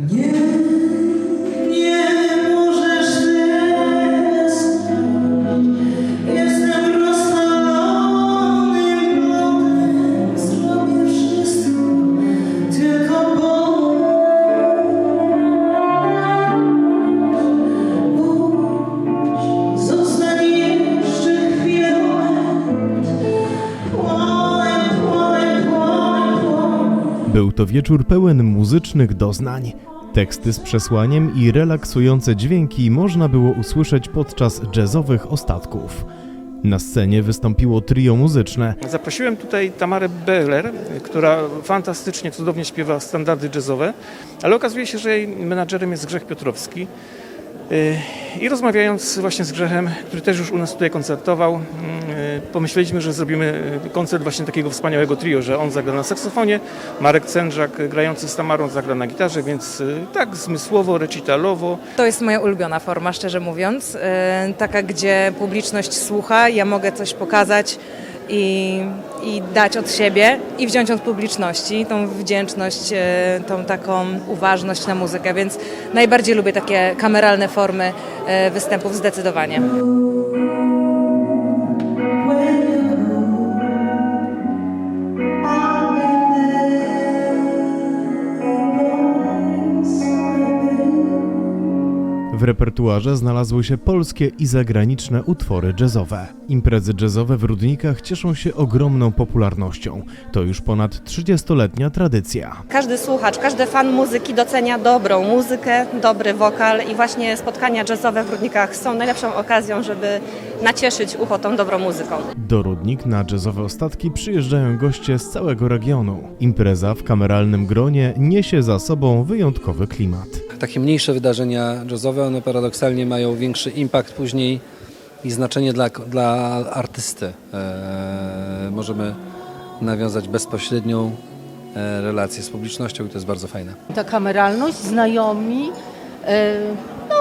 Nie, nie Był to wieczór pełen muzycznych doznań. Teksty z przesłaniem i relaksujące dźwięki można było usłyszeć podczas jazzowych ostatków. Na scenie wystąpiło trio muzyczne. Zaprosiłem tutaj Tamarę Beller, która fantastycznie, cudownie śpiewa standardy jazzowe, ale okazuje się, że jej menadżerem jest Grzech Piotrowski. Yy, I rozmawiając właśnie z Grzechem, który też już u nas tutaj koncertował, yy, pomyśleliśmy, że zrobimy yy, koncert właśnie takiego wspaniałego trio, że on zagra na saksofonie, Marek Cędrzak grający z Tamarą zagra na gitarze, więc tak zmysłowo, recitalowo, To jest moja ulubiona forma, szczerze mówiąc. Taka, gdzie publiczność słucha, ja mogę coś pokazać i, i dać od siebie i wziąć od publiczności tą wdzięczność, e, tą taką uważność na muzykę, więc najbardziej lubię takie kameralne formy e, występów zdecydowanie. W repertuarze znalazły się polskie i zagraniczne utwory jazzowe. Imprezy jazzowe w Rudnikach cieszą się ogromną popularnością. To już ponad 30-letnia tradycja. Każdy słuchacz, każdy fan muzyki docenia dobrą muzykę, dobry wokal i właśnie spotkania jazzowe w Rudnikach są najlepszą okazją, żeby nacieszyć ucho tą dobrą muzyką. Do Rudnik na jazzowe ostatki przyjeżdżają goście z całego regionu. Impreza w kameralnym gronie niesie za sobą wyjątkowy klimat. Takie mniejsze wydarzenia jazzowe, one paradoksalnie mają większy impact później i znaczenie dla, dla artysty. E, możemy nawiązać bezpośrednią e, relację z publicznością i to jest bardzo fajne. Ta kameralność, znajomi, e, no,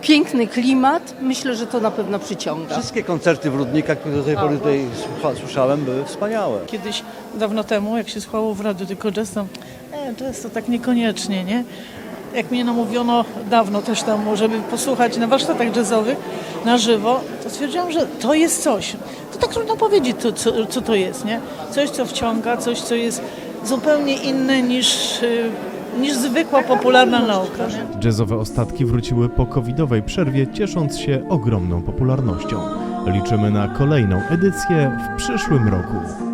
piękny klimat, myślę, że to na pewno przyciąga. Wszystkie koncerty w Rudnikach, które do tej pory tutaj słucha- słyszałem, były wspaniałe. Kiedyś, dawno temu, jak się słuchało w radiu tylko jazz, to e, jazz to tak niekoniecznie, nie? Jak mnie namówiono dawno też temu, żeby posłuchać na warsztatach jazzowych na żywo, to stwierdziłam, że to jest coś. To tak trudno powiedzieć, to, co, co to jest, nie? Coś, co wciąga, coś, co jest zupełnie inne niż, y, niż zwykła, popularna nauka. Jazzowe ostatki wróciły po covidowej przerwie, ciesząc się ogromną popularnością. Liczymy na kolejną edycję w przyszłym roku.